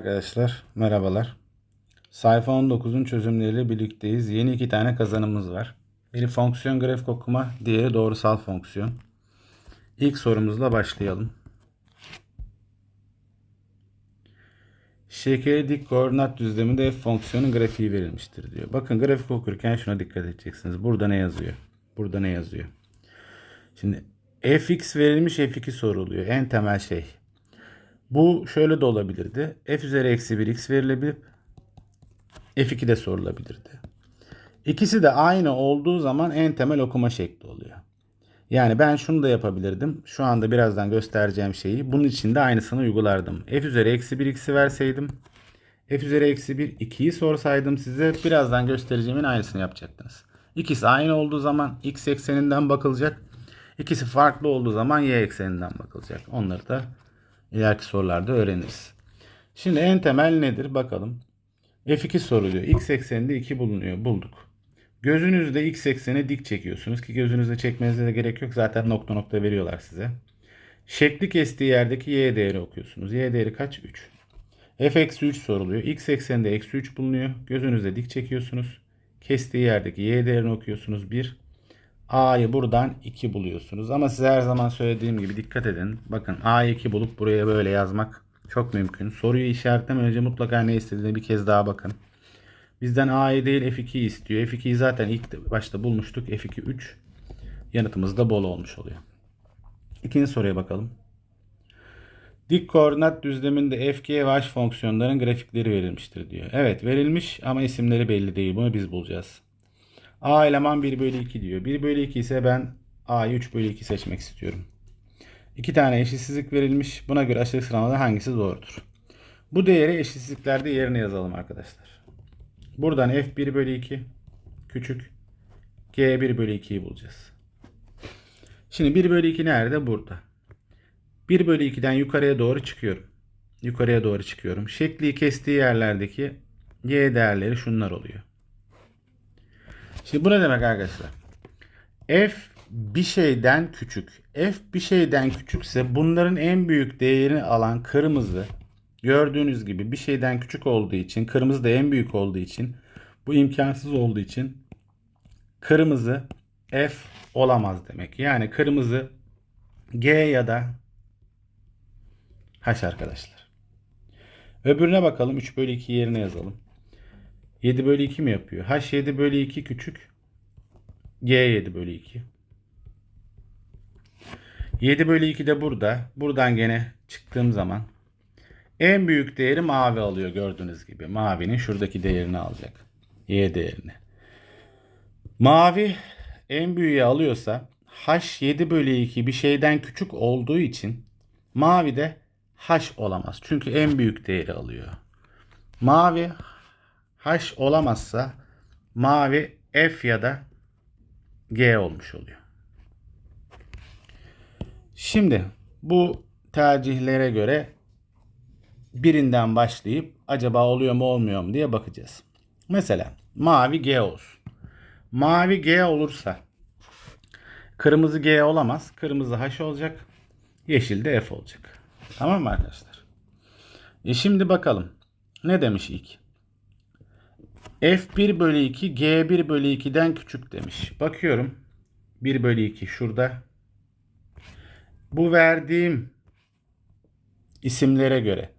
Arkadaşlar merhabalar. Sayfa 19'un çözümleriyle birlikteyiz. Yeni iki tane kazanımız var. Biri fonksiyon grafik okuma, diğeri doğrusal fonksiyon. İlk sorumuzla başlayalım. Şekeri dik koordinat düzleminde f fonksiyonun grafiği verilmiştir diyor. Bakın grafik okurken şuna dikkat edeceksiniz. Burada ne yazıyor? Burada ne yazıyor? Şimdi fx verilmiş f2 soruluyor. En temel şey. Bu şöyle de olabilirdi. f üzeri eksi 1 x verilebilir. f2 de sorulabilirdi. İkisi de aynı olduğu zaman en temel okuma şekli oluyor. Yani ben şunu da yapabilirdim. Şu anda birazdan göstereceğim şeyi. Bunun için de aynısını uygulardım. f üzeri eksi 1 x'i verseydim. f üzeri eksi 1 2'yi sorsaydım size birazdan göstereceğimin aynısını yapacaktınız. İkisi aynı olduğu zaman x ekseninden bakılacak. İkisi farklı olduğu zaman y ekseninden bakılacak. Onları da ileriki sorularda öğreniriz. Şimdi en temel nedir bakalım. F2 soruluyor. X ekseninde 2 bulunuyor. Bulduk. Gözünüzde x ekseni dik çekiyorsunuz ki gözünüzde çekmenize de gerek yok. Zaten nokta nokta veriyorlar size. Şekli kestiği yerdeki y değeri okuyorsunuz. Y değeri kaç? 3. f eksi 3 soruluyor. X ekseninde eksi 3 bulunuyor. Gözünüzde dik çekiyorsunuz. Kestiği yerdeki y değerini okuyorsunuz. 1. A'yı buradan 2 buluyorsunuz. Ama size her zaman söylediğim gibi dikkat edin. Bakın A'yı 2 bulup buraya böyle yazmak çok mümkün. Soruyu işaretlemeden önce mutlaka ne istediğine bir kez daha bakın. Bizden A'yı değil F2'yi istiyor. F2'yi zaten ilk başta bulmuştuk. F2 3. Yanıtımız da bol olmuş oluyor. İkinci soruya bakalım. Dik koordinat düzleminde f, ve h fonksiyonların grafikleri verilmiştir diyor. Evet verilmiş ama isimleri belli değil. Bunu biz bulacağız. A eleman 1 bölü 2 diyor. 1 bölü 2 ise ben A'yı 3 bölü 2 seçmek istiyorum. İki tane eşitsizlik verilmiş. Buna göre aşağıdaki sıralamada hangisi doğrudur? Bu değeri eşitsizliklerde yerine yazalım arkadaşlar. Buradan f1 bölü 2 küçük g1 bölü 2'yi bulacağız. Şimdi 1 bölü 2 nerede? Burada. 1 bölü 2'den yukarıya doğru çıkıyorum. Yukarıya doğru çıkıyorum. Şekli kestiği yerlerdeki y değerleri şunlar oluyor. Şimdi bu ne demek arkadaşlar? F bir şeyden küçük. F bir şeyden küçükse bunların en büyük değerini alan kırmızı gördüğünüz gibi bir şeyden küçük olduğu için kırmızı da en büyük olduğu için bu imkansız olduğu için kırmızı F olamaz demek. Yani kırmızı G ya da H arkadaşlar. Öbürüne bakalım. 3 bölü 2 yerine yazalım. 7 bölü 2 mi yapıyor? H 7 bölü 2 küçük. G 7 bölü 2. 7 bölü 2 de burada. Buradan gene çıktığım zaman en büyük değeri mavi alıyor gördüğünüz gibi. Mavinin şuradaki değerini alacak. Y değerini. Mavi en büyüğü alıyorsa H 7 bölü 2 bir şeyden küçük olduğu için mavi de H olamaz. Çünkü en büyük değeri alıyor. Mavi H olamazsa mavi F ya da G olmuş oluyor. Şimdi bu tercihlere göre birinden başlayıp acaba oluyor mu olmuyor mu diye bakacağız. Mesela mavi G olsun. Mavi G olursa kırmızı G olamaz. Kırmızı H olacak. Yeşil de F olacak. Tamam mı arkadaşlar? E şimdi bakalım. Ne demiş ilk? F1 bölü 2 G1 bölü 2'den küçük demiş. Bakıyorum. 1 bölü 2 şurada. Bu verdiğim isimlere göre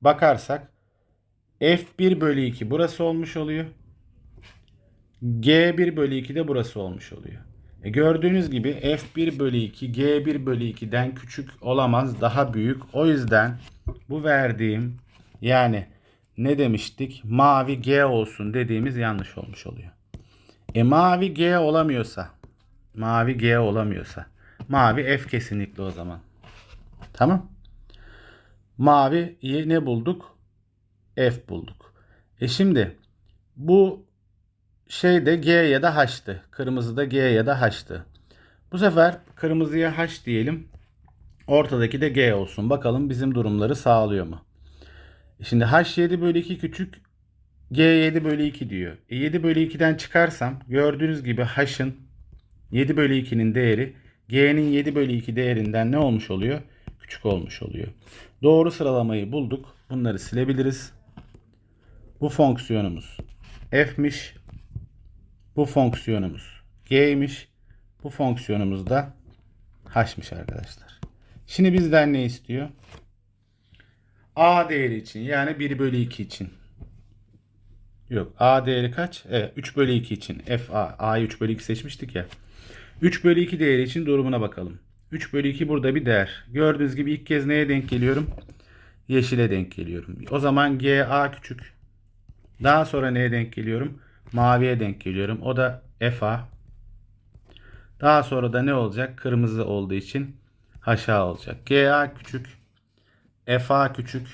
bakarsak F1 bölü 2 burası olmuş oluyor. G1 bölü 2 de burası olmuş oluyor. E gördüğünüz gibi F1 bölü 2 G1 bölü 2'den küçük olamaz daha büyük. O yüzden bu verdiğim yani ne demiştik? Mavi G olsun dediğimiz yanlış olmuş oluyor. E mavi G olamıyorsa mavi G olamıyorsa mavi F kesinlikle o zaman. Tamam. Mavi ne bulduk? F bulduk. E şimdi bu şey de G ya da H'tı. Kırmızı da G ya da H'tı. Bu sefer kırmızıya H diyelim. Ortadaki de G olsun. Bakalım bizim durumları sağlıyor mu? Şimdi H7 bölü 2 küçük G7 bölü 2 diyor. E 7 bölü 2'den çıkarsam gördüğünüz gibi H'ın 7 bölü 2'nin değeri G'nin 7 bölü 2 değerinden ne olmuş oluyor? Küçük olmuş oluyor. Doğru sıralamayı bulduk. Bunları silebiliriz. Bu fonksiyonumuz f'miş. Bu fonksiyonumuz g'ymiş. Bu fonksiyonumuz da h'mış arkadaşlar. Şimdi bizden ne istiyor? A değeri için yani 1 bölü 2 için. Yok a değeri kaç? Evet 3 bölü 2 için. f a. a'yı 3 bölü 2 seçmiştik ya. 3 bölü 2 değeri için durumuna bakalım. 3 bölü 2 burada bir değer. Gördüğünüz gibi ilk kez neye denk geliyorum? Yeşile denk geliyorum. O zaman g a küçük. Daha sonra neye denk geliyorum? Maviye denk geliyorum. O da f a. Daha sonra da ne olacak? Kırmızı olduğu için h a olacak. g a küçük. F a küçük.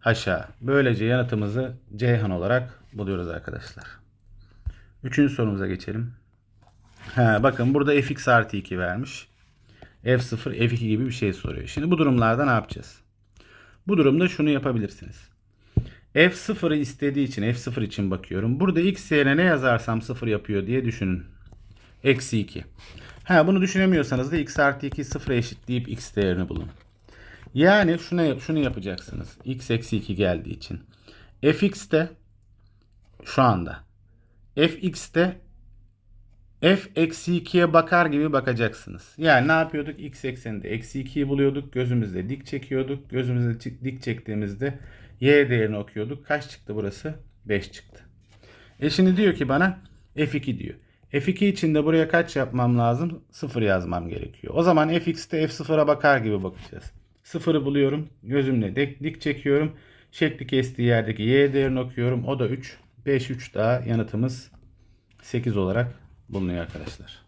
h a. Böylece yanıtımızı Ceyhan olarak buluyoruz arkadaşlar. Üçüncü sorumuza geçelim. He, bakın burada fx artı 2 vermiş. f0 f2 gibi bir şey soruyor. Şimdi bu durumlarda ne yapacağız? Bu durumda şunu yapabilirsiniz. f0'ı istediği için f0 için bakıyorum. Burada x yerine ne yazarsam 0 yapıyor diye düşünün. Eksi 2. Ha, bunu düşünemiyorsanız da x artı 2 sıfıra eşitleyip x değerini bulun. Yani şunu, şunu yapacaksınız. x eksi 2 geldiği için. fx'te şu anda fx'te f eksi 2'ye bakar gibi bakacaksınız. Yani ne yapıyorduk? x ekseninde eksi 2'yi buluyorduk. Gözümüzde dik çekiyorduk. Gözümüzde dik çektiğimizde y değerini okuyorduk. Kaç çıktı burası? 5 çıktı. E şimdi diyor ki bana f2 diyor. f2 için de buraya kaç yapmam lazım? 0 yazmam gerekiyor. O zaman fx'te f0'a bakar gibi bakacağız. 0'ı buluyorum. Gözümle dik çekiyorum. Şekli kestiği yerdeki y değerini okuyorum. O da 3. 5 3 daha yanıtımız 8 olarak bulunuyor arkadaşlar.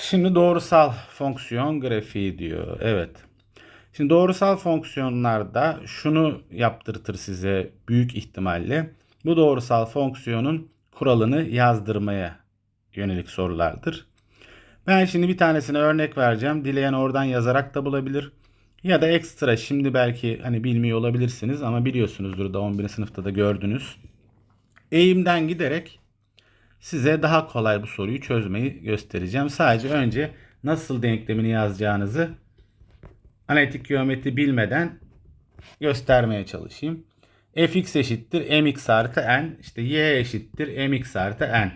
Şimdi doğrusal fonksiyon grafiği diyor. Evet. Şimdi doğrusal fonksiyonlarda şunu yaptırtır size büyük ihtimalle. Bu doğrusal fonksiyonun kuralını yazdırmaya yönelik sorulardır. Ben şimdi bir tanesine örnek vereceğim. Dileyen oradan yazarak da bulabilir. Ya da ekstra şimdi belki hani bilmiyor olabilirsiniz ama biliyorsunuzdur da 11. sınıfta da gördünüz. Eğimden giderek size daha kolay bu soruyu çözmeyi göstereceğim. Sadece önce nasıl denklemini yazacağınızı analitik geometri bilmeden göstermeye çalışayım. fx eşittir mx artı n. İşte y eşittir mx artı n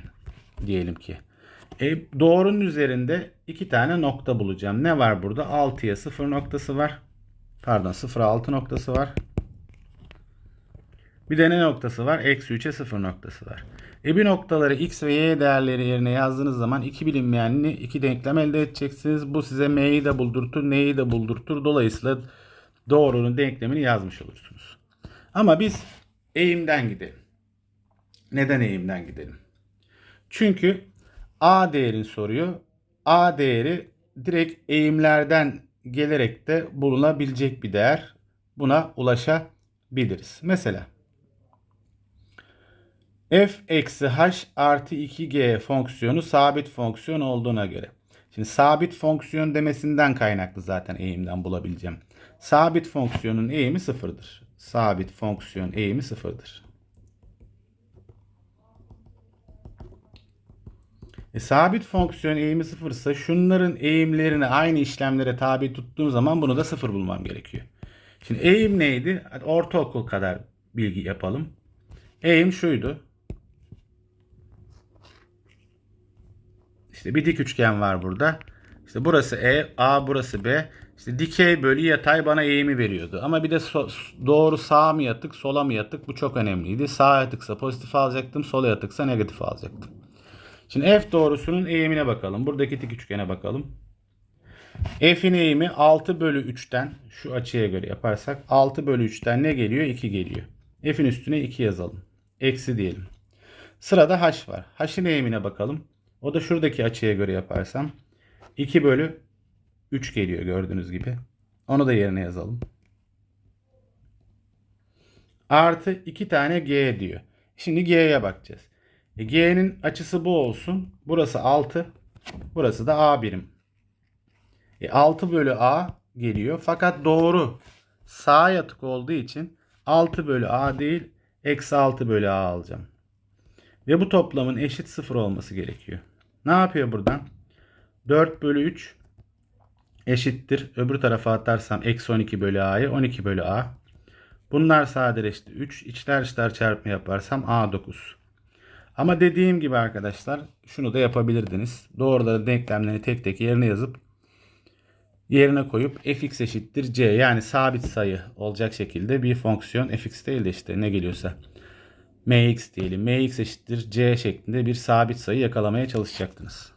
diyelim ki. E, doğrunun üzerinde iki tane nokta bulacağım. Ne var burada? 6'ya 0 noktası var. Pardon 0'a 6 noktası var. Bir de ne noktası var? Eksi 3'e 0 noktası var. E bir noktaları x ve y değerleri yerine yazdığınız zaman iki bilinmeyenli iki denklem elde edeceksiniz. Bu size m'yi de buldurtur, n'yi de buldurtur. Dolayısıyla doğrunun denklemini yazmış olursunuz. Ama biz eğimden gidelim. Neden eğimden gidelim? Çünkü a değerini soruyor. a değeri direkt eğimlerden gelerek de bulunabilecek bir değer. Buna ulaşabiliriz. Mesela f eksi h artı 2g fonksiyonu sabit fonksiyon olduğuna göre. Şimdi sabit fonksiyon demesinden kaynaklı zaten eğimden bulabileceğim. Sabit fonksiyonun eğimi sıfırdır. Sabit fonksiyon eğimi sıfırdır. E, sabit fonksiyon eğimi sıfırsa şunların eğimlerini aynı işlemlere tabi tuttuğum zaman bunu da sıfır bulmam gerekiyor. Şimdi eğim neydi? Ortaokul kadar bilgi yapalım. Eğim şuydu. İşte bir dik üçgen var burada. İşte burası E, A burası B. İşte dikey bölü yatay bana eğimi veriyordu. Ama bir de so doğru sağa mı yatık, sola mı yatık bu çok önemliydi. Sağa yatıksa pozitif alacaktım, sola yatıksa negatif alacaktım. Şimdi f doğrusunun eğimine bakalım. Buradaki dik üçgene bakalım. F'in eğimi 6 bölü 3'ten şu açıya göre yaparsak 6 bölü 3'ten ne geliyor? 2 geliyor. F'in üstüne 2 yazalım. Eksi diyelim. Sırada h var. H'in eğimine bakalım. O da şuradaki açıya göre yaparsam 2 bölü 3 geliyor gördüğünüz gibi. Onu da yerine yazalım. Artı 2 tane g diyor. Şimdi g'ye bakacağız. E, g'nin açısı bu olsun. Burası 6. Burası da a birim. E, 6 bölü a geliyor. Fakat doğru sağ yatık olduğu için 6 bölü a değil eksi 6 bölü a alacağım. Ve bu toplamın eşit 0 olması gerekiyor. Ne yapıyor buradan? 4 bölü 3 eşittir. Öbür tarafa atarsam eksi 12 bölü a'yı 12 bölü a. Bunlar sadeleşti 3. İçler dışlar çarpımı yaparsam a 9. Ama dediğim gibi arkadaşlar şunu da yapabilirdiniz. Doğruları denklemlerini tek tek yerine yazıp yerine koyup fx eşittir c yani sabit sayı olacak şekilde bir fonksiyon fx değil de işte ne geliyorsa mx diyelim. mx eşittir c şeklinde bir sabit sayı yakalamaya çalışacaktınız.